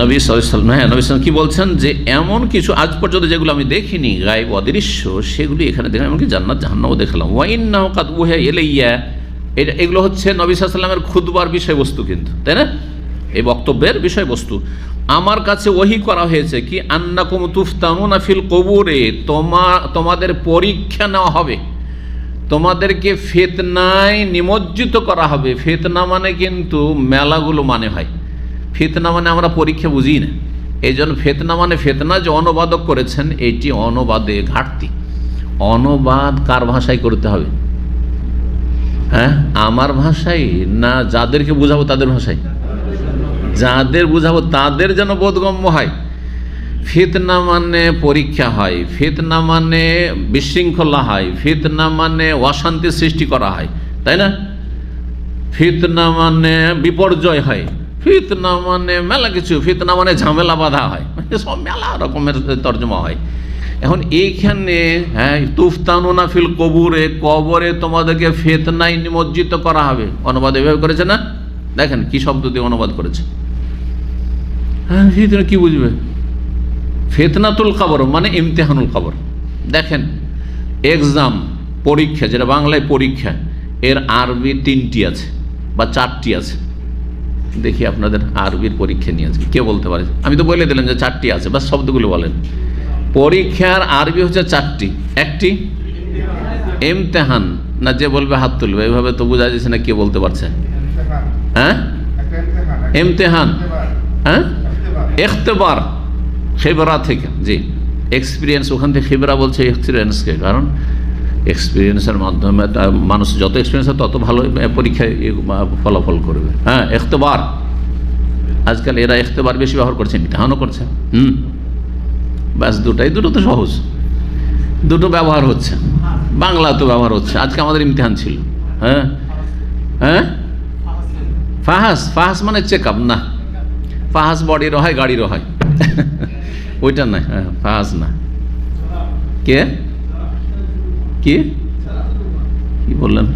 নবী সাল্লাম হ্যাঁ নবী সাল্লাম কি বলছেন যে এমন কিছু আজ পর্যন্ত যেগুলো আমি দেখিনি, গায়েব অদৃশ্য, সেগুলি এখানে দেখলাম, এমনকি জান্নাত, জাহান্নামও দেখলাম। ওয়াইন্না কাদ উহে এলাইয়া এটা, এগুলো হচ্ছে নবী সাল্লামের খুদবার বিষয়বস্তু কিন্তু, তাই না? এই বক্তব্যের বিষয়বস্তু। আমার কাছে ওহি করা হয়েছে কি, আন্নাকুম তুফতানুনা ফিল কবুরে, তোমা, তোমাদের পরীক্ষা নেওয়া হবে। তোমাদেরকে ফেতনায় নিমজ্জিত করা হবে। ফেতনা মানে কিন্তু মেলাগুলো মানে হয়। ফেতনা মানে আমরা পরীক্ষা বুঝি না। এই জন্য ফেতনা মানে ফেতনা যে অনুবাদক করেছেন, এটি অনুবাদে ঘাটতি। অনুবাদ কার ভাষায় করতে হবে? হ্যাঁ? আমার ভাষায় না যাদেরকে বুঝাবো তাদের ভাষায়? যাদের বুঝাবো তাদের যেন বোধগম্য হয়। ফিতনা মানে পরীক্ষা হয়, ফিতনা মানে বিশৃঙ্খলা হয়, ফিতনা মানে অশান্তি সৃষ্টি করা হয়, তাই না? ফিতনা মানে বিপর্যয় হয়। ফিতনা মানে মেলা কিছু, ফিতনা মানে ঝামেলা বাধা হয়। মানে সব মেলা রকমের তর্জমা হয়। এখন এইখানে হ্যাঁ তুফতানুনা ফিল কবুরে, কবরে তোমাদেরকে ফেতনায় নিমজ্জিত করা হবে। অনুবাদ এভাবে করেছে না? দেখেন কি শব্দ দিয়ে অনুবাদ করেছে। হ্যাঁ ফিতনা কি বুঝবে? ফেতনাতুল কবর মানে ইমতেহানুল কবর। দেখেন, এক্সাম, পরীক্ষা, যেটা বাংলায় পরীক্ষা, এর আরবি তিনটি আছে বা চারটি আছে। দেখি আপনাদের আরবির পরীক্ষা নিয়ে আছে। কে বলতে পারে? আমি তো বলে দিলাম যে চারটি আছে বা শব্দগুলো বলেন। পরীক্ষার আরবি হচ্ছে চারটি। একটি এমতেহান না, যে বলবে হাত তুলবে এইভাবে তো বোঝা যাচ্ছে না কে বলতে পারছে। হ্যাঁ? এমতেহান হ্যাঁ? এখতেবার খেবরা থেকে, জি। এক্সপিরিয়েন্স ওখান থেকে খেবরা বলছে এক্সপিরিয়েন্সকে কারণ এক্সপিরিয়েন্সের মাধ্যমে মানুষ যত এক্সপিরিয়েন্স হয় তত ভালো পরীক্ষায় ফলাফল করবে। হ্যাঁ এখতেবার। আজকাল এরা এখতেবার বেশি ব্যবহার করছে ইমতেহানও করছে। হুম। ব্যাস, দুটাই, দুটো তো সহজ। দুটো ব্যবহার হচ্ছে। বাংলা তো ব্যবহার হচ্ছে। আজকে আমাদের ইমতিহান ছিল। হ্যাঁ? হ্যাঁ? ফাহাস ফাহাস মানে চেক আপ না। ফাহাস বডিরও হয় গাড়িরও হয় ওইটা নয় হ্যাঁ ফাহাস না। কে? কি? কি বললেন?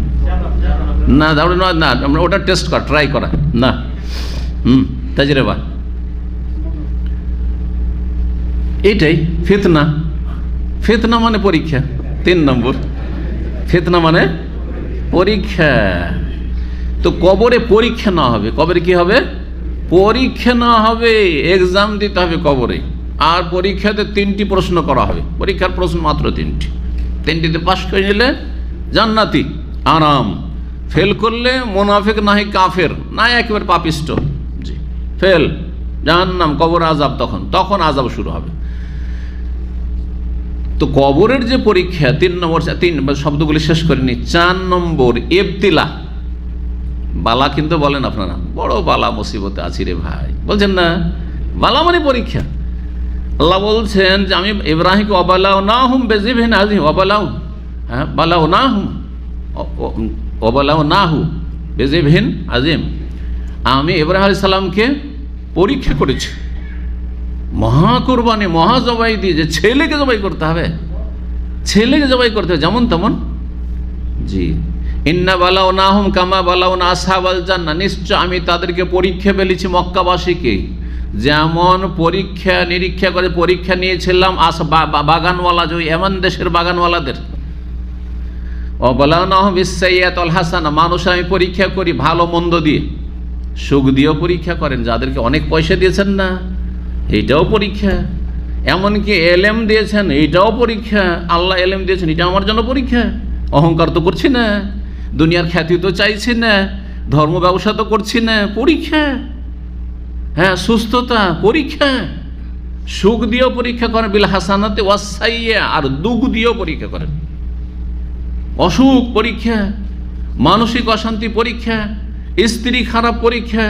না দাঁড়ে নয়, না, আমরা ওটা টেস্ট করা ট্রাই করা, না। হুম, তাজরেবা। এইটাই, ফেতনা। ফেতনা মানে পরীক্ষা, তিন নম্বর। ফেতনা মানে পরীক্ষা। তো কবরে পরীক্ষা না হবে, কবরে কি হবে? পরীক্ষা না হবে এক্সাম দিতে হবে কবরে। আর পরীক্ষাতে তিনটি প্রশ্ন করা হবে, পরীক্ষার প্রশ্ন মাত্র তিনটি। তিনটিতে পাশ করে নিলে জান্নাতি আরাম ফেল করলে মোনাফেক নাহি কাফের না একেবারে পাপিষ্ট। জি। ফেল, জাহান্নাম, কবর আজাব তখন তখন আজাব শুরু হবে। তো কবরের যে পরীক্ষা, তিন নম্বর তিন শব্দগুলি শেষ করিনি চার নম্বর এবতিলা বালা কিন্তু বলেন আপনারা, বড় বালা মুসিবতে আছি রে ভাই। বলছেন না, বালা মানে পরীক্ষা। আল্লাহ বলছেন যে আমি ইব্রাহিমকে অবালাও না হুম বেজিভিন আজিম অবালাও হ্যাঁ বালাও না হুম অবালাও না হু বেজিভিন আজিম আমি ইব্রাহিম সালামকে পরীক্ষা করেছি। মহা কোরবানি মহা জবাই দিয়ে যে ছেলেকে জবাই করতে হবে, ছেলেকে জবাই করতে হবে, যেমন তেমন। জি। ইন্না বালাও না হুম কামা বালাও না আসাবাল জান্না নিশ্চয় আমি তাদেরকে পরীক্ষা ফেলেছি মক্কাবাসীকে। যেমন পরীক্ষা নিরীক্ষা করে পরীক্ষা নিয়েছিলাম আস বাগানওয়ালা যে এমন দেশের বাগানওয়ালাদের। ও বলাও না হুম ইসাইয়াত মানুষ আমি পরীক্ষা করি ভালো মন্দ দিয়ে। সুখ দিয়েও পরীক্ষা করেন, যাদেরকে অনেক পয়সা দিয়েছেন না, এইটাও পরীক্ষা। এমনকি এলেম দিয়েছেন, এইটাও পরীক্ষা। আল্লাহ এলেম দিয়েছেন, এটা আমার জন্য পরীক্ষা। অহংকার তো করছি না, দুনিয়ার খ্যাতি তো চাইছি না, ধর্ম ব্যবসা তো করছি না, পরীক্ষা। হ্যাঁ সুস্থতা, পরীক্ষা। সুখ দিয়েও পরীক্ষা করেন বিল হাসানাতে ওয়াসাইয়া, আর দুঃখ দিয়েও পরীক্ষা করেন। অসুখ পরীক্ষা, মানসিক অশান্তি পরীক্ষা, স্ত্রী খারাপ পরীক্ষা,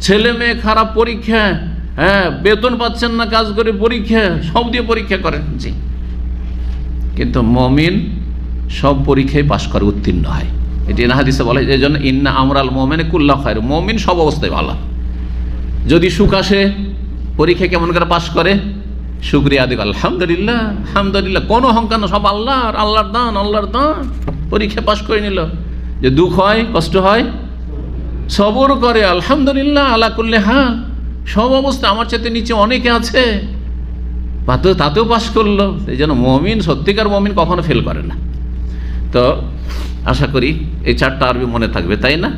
ছেলে মেয়ে খারাপ পরীক্ষা হ্যাঁ বেতন পাচ্ছেন না কাজ করে পরীক্ষা, সব দিয়ে পরীক্ষা করেন, জি। কিন্তু মমিন সব পরীক্ষায় পাশ করে উত্তীর্ণ হয়। এটি হাদিসে বলে এই জন্য ইন্না আমরাল মোমেনে কুল্লা খায়ের মমিন সব অবস্থায় ভালো। যদি সুখ আসে, পরীক্ষা কেমন করে পাশ করে? শুক্রিয়া আদিক আলহামদুলিল্লাহ আলহামদুলিল্লাহ। কোনো অহংকার না, সব আল্লাহর আল্লাহর দান আল্লাহর দান। পরীক্ষা পাশ করে নিল। যে দুঃখ হয়, কষ্ট হয়, সবর করে, আলহামদুলিল্লাহ আল্লাহ করলে হ্যাঁ সব অবস্থা আমার চাইতে নিচে অনেকে আছে। তাতেও তাতেও পাশ করল। এই জন্য মমিন, সত্যিকার মমিন কখনো ফেল করে না। তো আশা করি এই চারটা আরবি মনে থাকবে, তাই না?